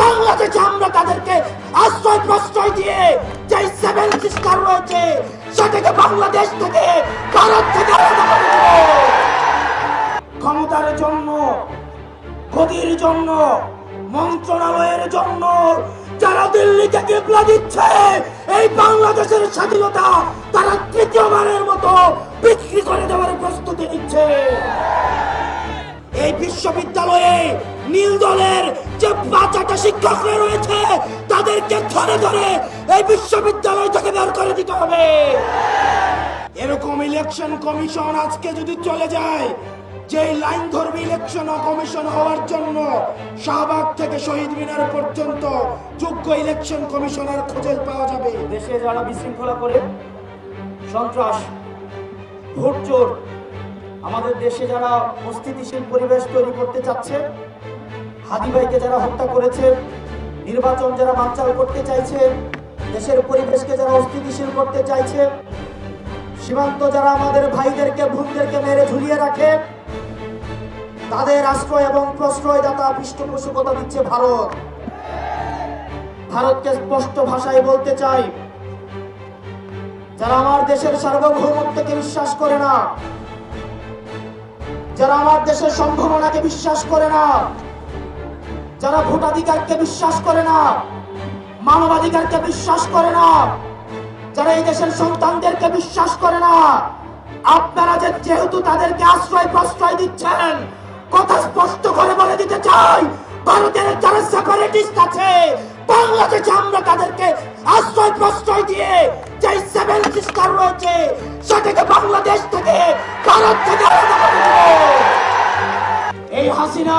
বাংলাদেশে আমরা তাদেরকে আশ্রয় প্রশ্রয় দিয়ে যে সেভেন সিস্টার রয়েছে, সেটাকে বাংলাদেশ থেকে ভারত থেকে আলাদা করে ক্ষমতার জন্য গদির জন্য, মন্ত্রণালয়ের জন্য যারা দিল্লিকে কিবলা দিচ্ছে, এই বাংলাদেশের স্বাধীনতা তারা তৃতীয়বারের মতো বিক্রি করে দেওয়ার প্রস্তুতি নিচ্ছে। এই বিশ্ববিদ্যালয়ে নীল দলের যে বাচ্চাটা শিক্ষকরা রয়েছে, তাদেরকে ধরে ধরে এই বিশ্ববিদ্যালয় থেকে বের করে দিতে হবে। এরকম ইলেকশন কমিশন আজকে যদি চলে যায় যে লাইন ধরবে ইলেকশন কমিশন হওয়ার জন্য, শাহবাগ থেকে শহীদ মিনার পর্যন্ত যোগ্য ইলেকশন কমিশনার খুঁজে পাওয়া যাবে। দেশে যারা বিশৃঙ্খলা করে, সন্ত্রাস ভোট আমাদের দেশে যারা অস্থিতিশীল পরিবেশ তৈরি করতে চাচ্ছে হাদি ভাইকে যারা হত্যা করেছে, নির্বাচন যারা বানচাল করতে চাইছে, দেশের পরিবেশকে যারা অস্থিতিশীল করতে চাইছে, সীমান্ত যারা আমাদের ভাইদেরকে বোনদেরকে মেরে ঝুলিয়ে রাখে, তাদের আশ্রয় এবং প্রশ্রয় দাতা পৃষ্ঠপোষকতা দিচ্ছে ভারত। ভারতকে স্পষ্ট ভাষায় বলতে চাই, যারা আমার দেশের সার্বভৌমত্বকে বিশ্বাস করে না, যারা আমার দেশের সম্ভাবনাকে বিশ্বাস করে না যারা ভোটাধিকারকে বিশ্বাস করে না, মানবাধিকারকে বিশ্বাস করে না, যারা এই দেশের সন্তানদেরকে বিশ্বাস করে না, আপনারা যেহেতু তাদেরকে আশ্রয় প্রশ্রয় দিচ্ছেন, কথা স্পষ্ট করে বলে দিতে চাই, ভারতের যারা সেপারেটিস্ট আছে, বাংলাদেশে আমরা তাদেরকে আশ্রয় প্রশ্রয় দিয়ে যে সেভেন সিস্টার রয়েছে, সেটাকে বাংলাদেশ থেকে, ভারত থেকে এই হাসিনা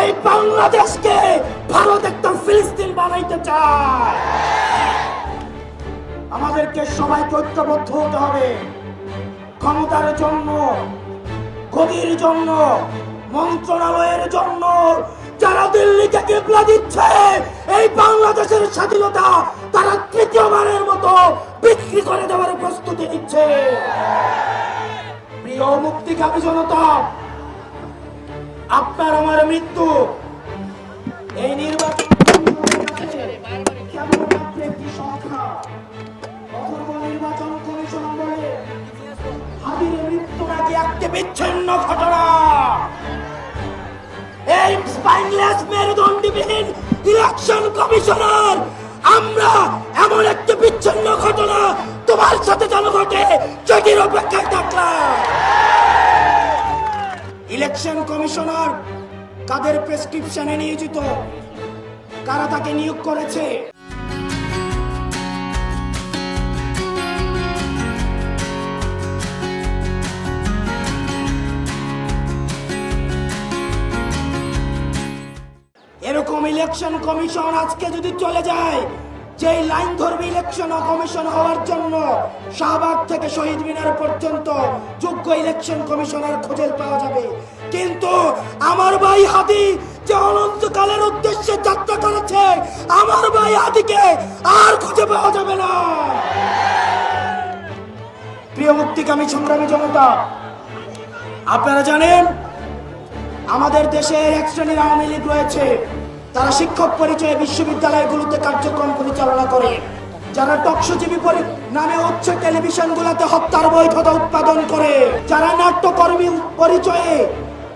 এই বাংলাদেশকে ভারত একটা ফিলিস্তিন বানাইতে চায়। আমাদেরকে সবাইকে ঐক্যবদ্ধ হতে হবে। ক্ষমতার জন্য, গদির জন্য, মন্ত্রণালয়ের জন্য, যারা দিল্লিকে কিবলা দিচ্ছে, এই বাংলাদেশের স্বাধীনতা তারা তৃতীয়বারের মতো বিক্রি করে দেওয়ার প্রস্তুতি নিচ্ছে। প্রিয় মুক্তিকামী জনতা আপনার আমার মৃত্যু। এই নির্বাচন ঘটনা? কমিশনার, আমরা এমন একটি বিচ্ছিন্ন ঘটনা তোমার সাথে যেন ঘটে অপেক্ষায় থাকলাম। ইলেকশন কমিশনার কাদের প্রেসক্রিপশনে নিয়োজিত? কারা তাকে নিয়োগ করেছে? এরকম ইলেকশন কমিশন আজকে যদি চলে যায় যে লাইন ধরবে ইলেকশন কমিশন হওয়ার জন্য, শাহবাগ থেকে শহীদ মিনার পর্যন্ত যোগ্য ইলেকশন কমিশনার খুঁজে পাওয়া যাবে। কিন্তু আমার ভাই হাদি যে অনন্তকালের উদ্দেশ্যে যাত্রা করেছে, আমার ভাই হাদিকে আর খুঁজে পাওয়া যাবে না। প্রিয় মুক্তিকামী সংগ্রামী জনতা, আপনারা জানেন, আমাদের দেশে এক শ্রেণির আওয়ামী লীগ রয়েছে। তারা শিক্ষক পরিচয়ে বিশ্ববিদ্যালয়গুলোতে কার্যক্রম পরিচালনা করে। যারা টকসজীবী পরি- নামে উচ্চ টেলিভিশনগুলোতে হত্যার বৈধতা উৎপাদন করে। যারা নাট্যকর্মী পরিচয়ে,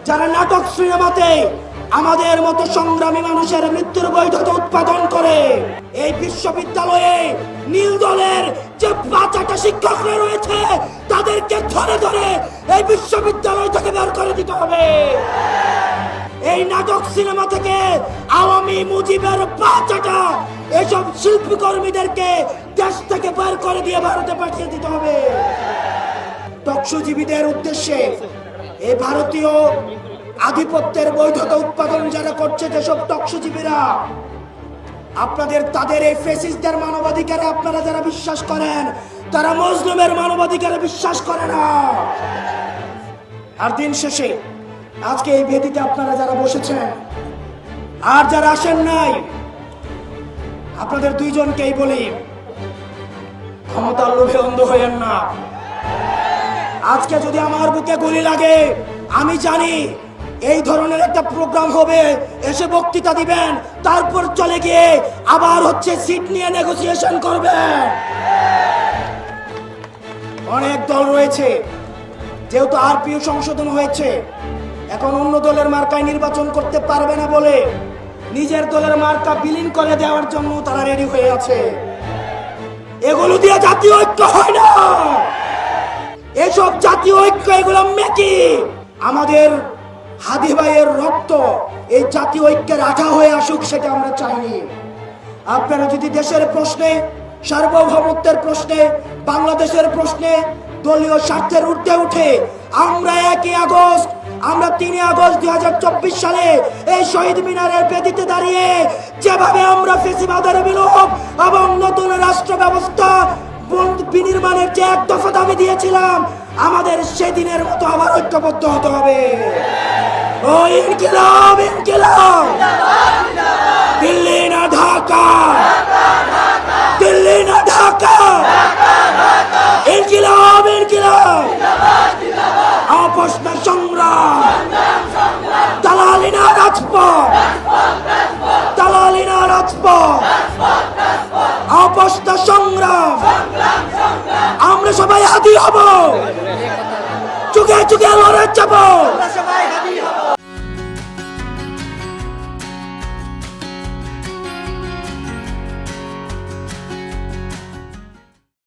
যারা নাটক সিনেমাতে আমাদের মতো সংগ্রামী মানুষের মৃত্যুর বৈধতা উৎপাদন করে। এই বিশ্ববিদ্যালয়ে নীল দলের যে বাচ্চাটা শিক্ষকরা রয়েছে, তাদেরকে ধরে ধরে এই বিশ্ববিদ্যালয় থেকে বের করে দিতে হবে। এই নাটক সিনেমা থেকে আওয়ামী মুজিবের বাচ্চাটা এসব শিল্পী কর্মীদেরকে দেশ থেকে বের করে দিয়ে ভারতে পাঠিয়ে দিতে হবে। টকসজীবীদের উদ্দেশ্যে এই ভারতীয় আধিপত্যের বৈধতা উৎপাদন যারা করছে যেসব টকসজীবীরা আপনাদের তাদের এই ফেসিসদের মানবাধিকারে আপনারা যারা বিশ্বাস করেন, তারা মজলুমের মানবাধিকারে বিশ্বাস করে না। আর দিন শেষে আজকে এই বেদিতে আপনারা যারা বসেছেন, আর যারা আসেন নাই, আপনাদের দুইজনকেই বলি, ক্ষমতার লোভে অন্ধ হইয়েন না। আজকে যদি আমার বুকে গুলি লাগে, আমি জানি এই ধরনের একটা প্রোগ্রাম হবে, এসে বক্তৃতা দিবেন, তারপর চলে গিয়ে আবার হচ্ছে সিট নিয়ে নেগোসিয়েশন করবেন। অনেক দল রয়েছে, যেহেতু আরপিও সংশোধন হয়েছে এখন অন্য দলের মার্কায় নির্বাচন করতে পারবে না বলে নিজের দলের মার্কা বিলীন করে দেওয়ার জন্য তারা রেডি হয়ে আছে। এগুলো দিয়ে জাতীয় ঐক্য হয় না। এসব জাতীয় ঐক্য, এগুলো মেকি। আমাদের হাদি ভাইয়ের রক্ত এই জাতীয় ঐক্যের আঠা হয়ে আসুক সেটা আমরা চাইনি। আপনারা যদি দেশের প্রশ্নে, সার্বভৌমত্বের প্রশ্নে, বাংলাদেশের প্রশ্নে দলীয় স্বার্থের উঠতে উঠে আমরা একই আগস্ট আমরা তিন আগস্ট দুই হাজার চব্বিশ সালে এই শহীদ মিনারের বেদিতে দাঁড়িয়ে যেভাবে আমরা ফেসিবাদের বিলোপ এবং নতুন রাষ্ট্র ব্যবস্থা বিনির্মাণের যে এক দফা দাবি দিয়েছিলাম, আমাদের সেদিনের মতো আবার ঐক্যবদ্ধ হতে হবে। ও ইনকিলাব ইনকিলাব। দিল্লি না ঢাকা। দিল্লি না ঢাকা। ইনকিলাব ইনকিলাব। সবাই হাতি হব। যুগে যুগে লড়ে যাব